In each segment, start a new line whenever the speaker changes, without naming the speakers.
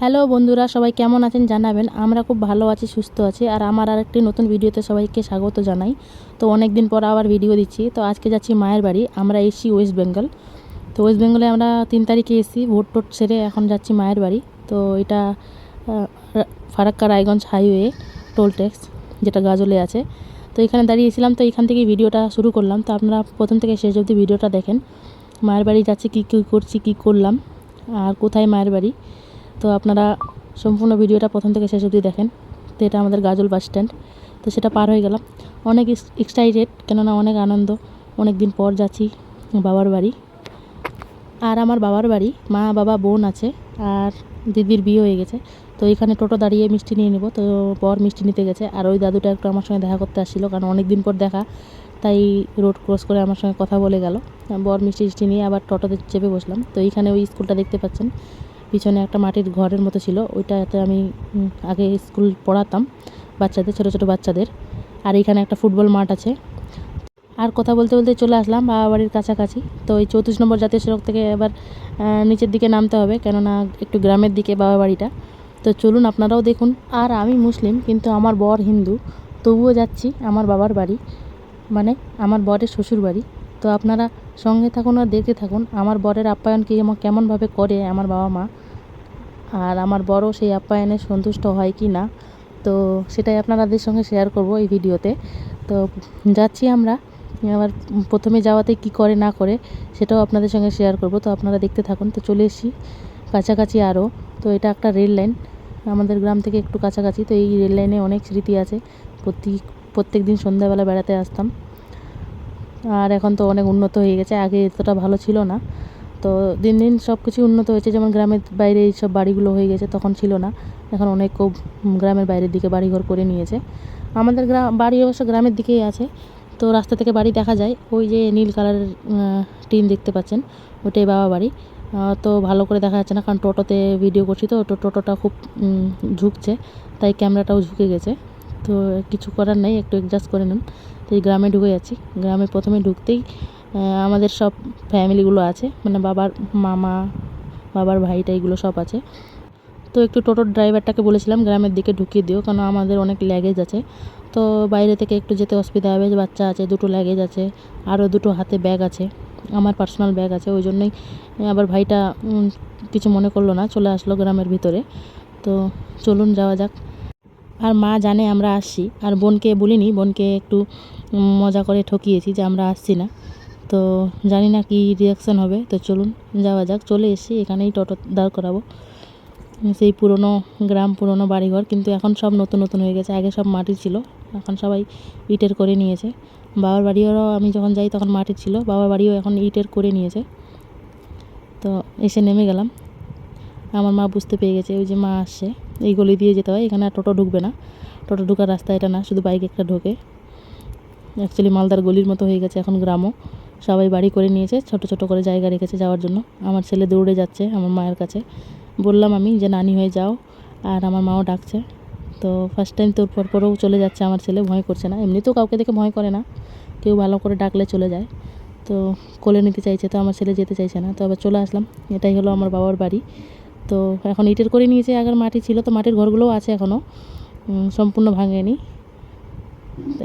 Hello বন্ধুরা, সবাই কেমন আছেন জানাবেন? আমরা খুব ভালো আছি, সুস্থ আছি, আর আমার আর একটি নতুন ভিডিওতে সবাইকে স্বাগত জানাই। তো অনেক দিন পর আবার ভিডিও দিচ্ছি। তো আজকে যাচ্ছি মায়ের বাড়ি, আমরা এসছি ওয়েস্ট বেঙ্গল। তো ওয়েস্ট বেঙ্গলে আমরা তিন তারিখে এসেছি, ভোট টোট সেরে এখন যাচ্ছি মায়ের বাড়ি। তো এটা Farakka Raiganj highway, toll tax, যেটা গাজলে আছে। তো এখানে দাঁড়িয়েছিলাম, তো এখান থেকে ভিডিওটা শুরু করলাম। তো আপনারা প্রথম থেকে শেষ অবধি ভিডিওটা দেখেন। মায়ের বাড়ি যাচ্ছি, কী কী করছি, কী করলাম, আর কোথায় মায়ের বাড়ি। তো আপনারা সম্পূর্ণ ভিডিওটা প্রথম থেকে শেষ অবধি দেখেন। তো এটা আমাদের গাজল বাস স্ট্যান্ড। তো সেটা পার হয়ে গেলাম। অনেক এক্সাইটেড কেননা অনেক আনন্দ। অনেক দিন পর যাচ্ছি বাবার বাড়ি। আর আমার বাবার বাড়ি, মা, বাবা, বোন আছে আর দিদির বিয়ে হয়ে গেছে। তো এখানে টোটো দাঁড়িয়ে মিষ্টি নিয়ে নেব। তো বর মিষ্টি নিতে গেছে। আর ওই দাদুটা একটু আমার সঙ্গে দেখা করতে আসছিল, কারণ অনেক দিন পর দেখা। তাই রোড ক্রস করে আমার সঙ্গে কথা বলে গেল। বর মিষ্টি মিষ্টি নিয়ে আবার টোটোতে চেপে বসলাম। তো এইখানে ওই স্কুলটা দেখতে পাচ্ছেন। পিছনে একটা মাটির ঘরের মতো ছিল, ওইটাতে আমি আগে স্কুল পড়াতাম বাচ্চাদের, ছোটো ছোটো বাচ্চাদের। আর এখানে একটা ফুটবল মাঠ আছে। আর কথা বলতে বলতে চলে আসলাম বাবা বাড়ির কাছাকাছি। তো এই চৌত্রিশ নম্বর জাতীয় সড়ক থেকে এবার নিচের দিকে নামতে হবে, কেননা একটু গ্রামের দিকে বাবা বাড়িটা। তো চলুন আপনারাও দেখুন। আর আমি মুসলিম, কিন্তু আমার বর হিন্দু, তবুও যাচ্ছি আমার বাবার বাড়ি মানে আমার বরের শ্বশুর বাড়ি তো আপনারা সঙ্গে থাকুন আর দেখতে থাকুন। আমার বরের আপ্যায়ন কি কেমনভাবে করে আমার বাবা মা? আর আমার বড় সেই আপ্যায়নে সন্তুষ্ট হয় কি না? তো সেটাই আপনাদের সঙ্গে শেয়ার করব এই ভিডিওতে। তো যাচ্ছি আমরা। আবার প্রথমে যাওয়াতে কি করে না করে সেটাও আপনাদের সঙ্গে শেয়ার করব। তো আপনারা দেখতে থাকুন। তো চলে এসেছি কাছাকাছি আরও। তো এটা একটা রেল লাইন আমাদের গ্রাম থেকে একটু কাছাকাছি। তো এই রেল লাইনে অনেক স্মৃতি আছে। প্রতি প্রত্যেক দিন সন্ধ্যাবেলা বেড়াতে আসতাম। আর এখন তো অনেক উন্নত হয়ে গেছে। আগে এতটা ভালো ছিল না। তো দিন দিন সব কিছু উন্নত হয়েছে। যেমন গ্রামের বাইরে এইসব বাড়িগুলো হয়ে গেছে তখন ছিল না। এখন অনেক খুব গ্রামের বাইরের দিকে বাড়িঘর করে নিয়েছে। আমাদের গ্রাম বাড়ি অবশ্য গ্রামের দিকেই আছে। তো রাস্তা থেকে বাড়ি দেখা যায়। ওই যে নীল কালারের টিন দেখতে পাচ্ছেন। ওটাই বাবা বাড়ি। তো ভালো করে দেখা যাচ্ছে না কারণ টোটোতে ভিডিও করছি তো। তো টোটোটা খুব ঝুঁকছে। তাই ক্যামেরাটাও ঝুঁকে গেছে। তো কিছু করার নেই। একটু অ্যাডজাস্ট করে নেন। তো এই গ্রামে ঢুকে যাচ্ছি। গ্রামে প্রথমে ঢুকতেই আমাদের সব ফ্যামিলিগুলো আছে। মানে বাবার মামা, বাবার ভাইটা এগুলো সব আছে। তো একটু টোটোর ড্রাইভারটাকে বলেছিলাম, গ্রামের দিকে ঢুকিয়ে দিও কারণ আমাদের অনেক ল্যাগেজ আছে। তো বাইরে থেকে একটু যেতে অসুবিধা হবে, বাচ্চা আছে, দুটো ল্যাগেজ আছে, আরও দুটো হাতে ব্যাগ আছে, আমার পার্সোনাল ব্যাগ আছে, ওই জন্যই আবার ভাইটা কিছু মনে করল না, চলে আসলো গ্রামের ভিতরে। তো চলুন যাওয়া যাক। আর মা জানে আমরা আসছি। আর বোনকে বলিনি, বোনকে একটু মজা করে ঠকিয়েছি যে আমরা আসছি না। তো জানি না কি রিয়াকশান হবে। তো চলুন, যাওয়া যাক। চলে এসেছি, এখানেই টোটো দাঁড় করাবো। সেই পুরনো গ্রাম, পুরনো বাড়িঘর। কিন্তু এখন সব নতুন নতুন হয়ে গেছে। আগে সব মাটি ছিল। এখন সবাই ইটের করে নিয়েছে। বাবার বাড়িও আমি যখন যাই তখন মাটির ছিল। বাবার বাড়িও এখন ইটের করে নিয়েছে। তো এসে নেমে গেলাম। আমার মা বুঝতে পেরে গেছে, ওই যে মা আসছে। এই গলি দিয়ে যেতে হয়, এখানে আর টোটো ঢুকবে না। টোটো ঢোকার রাস্তা এটা না, শুধু বাইক একটা ঢোকে। অ্যাকচুয়ালি মালদার গলির মতো হয়ে গেছে এখন গ্রামও। সবাই বাড়ি করে নিয়েছে, ছোট ছোট করে জায়গা রেখেছে যাওয়ার জন্য। আমার ছেলে দৌড়ে যাচ্ছে আমার মায়ের কাছে। বললাম আমি যে, নানি হয়ে যাও। আর আমার মাও ডাকছে। তো ফার্স্ট টাইম তোর পর পরেও চলে যাচ্ছে আমার ছেলে, ভয় করছে না। এমনিতেও কাউকে দেখে ভয় করে না। কেউ ভালো করে ডাকলে চলে যায়। তো কোলে নিতে চাইছে তো আমার ছেলে যেতে চাইছে না। তো আবার চলে আসলাম। এটাই হলো আমার বাবার বাড়ি। তো এখন ইটের করে নিয়েছে, আগের মাটি ছিল তো মাটির ঘরগুলোও আছে এখনও সম্পূর্ণ ভাঙেনি।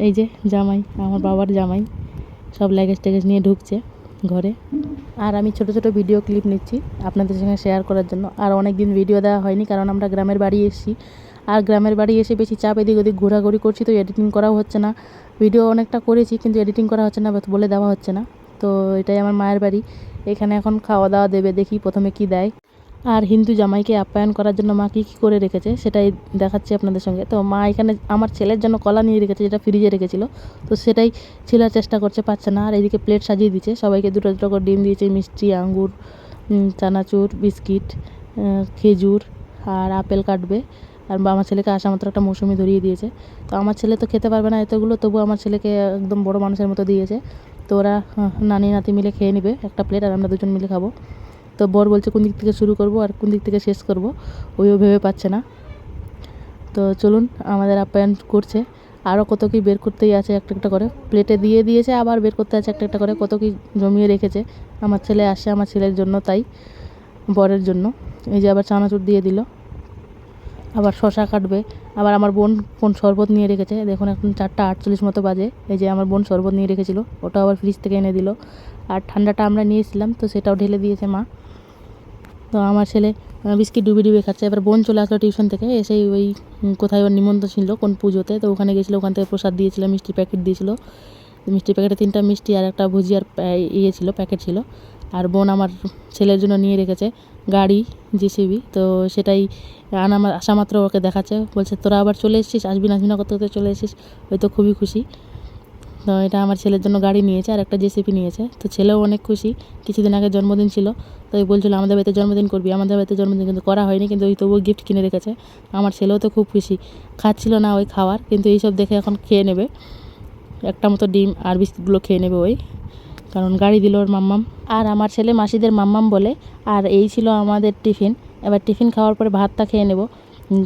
এই যে জামাই, আমার বাবার জামাই, সব ল্যাগেজ ট্যাগেজ নিয়ে ঢুকছে ঘরে। আর আমি ছোট ছোট ভিডিও ক্লিপ নিচ্ছি আপনাদের সঙ্গে শেয়ার করার জন্য। আর অনেক দিন ভিডিও দেওয়া হয়নি, কারণ আমরা গ্রামের বাড়ি এসেছি। আর গ্রামের বাড়ি এসে বেশি চাপ এদিক ওদিক ঘোরাঘুরি করছি, তো এডিটিং করাও হচ্ছে না। ভিডিও অনেকটা করেছি, কিন্তু এডিটিং করা হচ্ছে না বলে দেওয়া হচ্ছে না। তো এটাই আমার মায়ের বাড়ি। এখানে এখন খাওয়া দাওয়া দেবে, দেখি প্রথমে কি দেয়। আর হিন্দু জামাইকে আপ্যায়ন করার জন্য মা কী কী করে রেখেছে সেটাই দেখাচ্ছি আপনাদের সঙ্গে। তো মা এখানে আমার ছেলের জন্য কলা নিয়ে রেখেছে, যেটা ফ্রিজে রেখেছিল। তো সেটাই ছিলার চেষ্টা করছে পাচ্ছে না। আর এদিকে প্লেট সাজিয়ে দিচ্ছে। সবাইকে দুটো দুটো করে ডিম দিয়েছে, মিষ্টি, আঙ্গুর চানাচুর, বিস্কিট খেজুর আর আপেল কাটবে। আর আমার ছেলেকে আসা মাত্র একটা মৌসুমি ধরিয়ে দিয়েছে। তো আমার ছেলে তো খেতে পারবে না এতগুলো, তবু আমার ছেলেকে একদম বড় মানুষের মতো দিয়েছে। তো ওরা নানি নাতি মিলে খেয়ে নেবে একটা প্লেট আর আমরা দুজন মিলে খাব। তো বর বলছে, কোন দিক থেকে শুরু করব আর কোন দিক থেকে শেষ করব? ওইও ভেবে পাচ্ছে না। তো চলুন, আমাদের আপ্যায়ন করছে। আরও কত কি বের করতেই আছে একটা একটা করে। প্লেটে দিয়ে দিয়েছে, আবার বের করতে আছে একটা একটা করে। কত কি জমিয়ে রেখেছে। আমার ছেলে আসে আমার ছেলের জন্য, তাই বরের জন্য। এই যে আবার চানাচুর দিয়ে দিল। আবার শশা কাটবে। আবার আমার বোন কোন শরবত নিয়ে রেখেছে। দেখুন, এখন চারটা আটচল্লিশ মতো বাজে। এই যে আমার বোন শরবত নিয়ে রেখেছিল ওটা আবার ফ্রিজ থেকে এনে দিল। আর ঠান্ডাটা আমরা নিয়েছিলাম, তো সেটাও ঢেলে দিয়েছে মা। তো আমার ছেলে বিস্কিট ডুবে ডুবে খাচ্ছে। এবার বোন চলে আসলো টিউশন থেকে, এসেই ওই কোথায় ওর নিমন্ত্রণ ছিল, কোন পুজোতে। তো ওখানে গেছিল, ওখান থেকে প্রসাদ দিয়েছিল, মিষ্টি প্যাকেট দিয়েছিল। মিষ্টি প্যাকেটে তিনটা মিষ্টি আর একটা ভুজিয়ার ইয়ে ছিল প্যাকেট ছিল। আর বোন আমার ছেলের জন্য নিয়ে রেখেছে গাড়ি, জিসিবি। তো সেটাই আনা আসা মাত্র ওকে দেখাচ্ছে। বলছে, তোরা আবার চলে এসেছিস? আসবি না আসবি না? করতে করতে চলে এসেছিস? তো খুবই খুশি। তো এটা আমার ছেলের জন্য গাড়ি নিয়েছে আর একটা জেসিপি নিয়েছে। তো ছেলেও অনেক খুশি। কিছুদিন আগে জন্মদিন ছিল, তো ওই বলছিল, আমাদের বাড়িতে জন্মদিন করবি। আমাদের বাড়িতে জন্মদিন কিন্তু করা হয়নি, কিন্তু ওই তবুও গিফট কিনে রেখেছে। আমার ছেলেও তো খুব খুশি। খাচ্ছিল না ওই খাওয়ার, কিন্তু এইসব দেখে এখন খেয়ে নেবে। একটা মতো ডিম আর বিস্কুটগুলো খেয়ে নেবে ওই। কারণ গাড়ি দিল ওর মাম্মাম। আর আমার ছেলে মাসিদের মাম্মাম বলে, আর এই ছিল আমাদের টিফিন। এবার টিফিন খাওয়ার পরে ভাতটা খেয়ে নেব।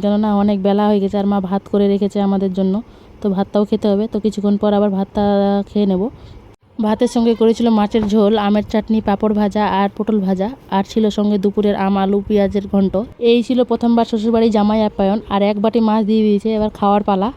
কেননা অনেক বেলা হয়ে গেছে আর মা ভাত করে রেখেছে আমাদের জন্য। তো ভাতটাও খেতে হবে। তো কিছুক্ষণ পর আবার ভাতটা খেয়ে নেব। ভাতের সঙ্গে করেছিল মাছের ঝোল, আমের চাটনি, পাঁপড় ভাজা আর পটল ভাজা। আর ছিল সঙ্গে দুপুরের আম, আলু, পেঁয়াজের ঘন্ট। এই ছিল প্রথমবার শ্বশুরবাড়ি জামাই আপ্যায়ন। আর এক বাটি মাছ দিয়ে দিয়েছে এবার খাওয়ার পালা।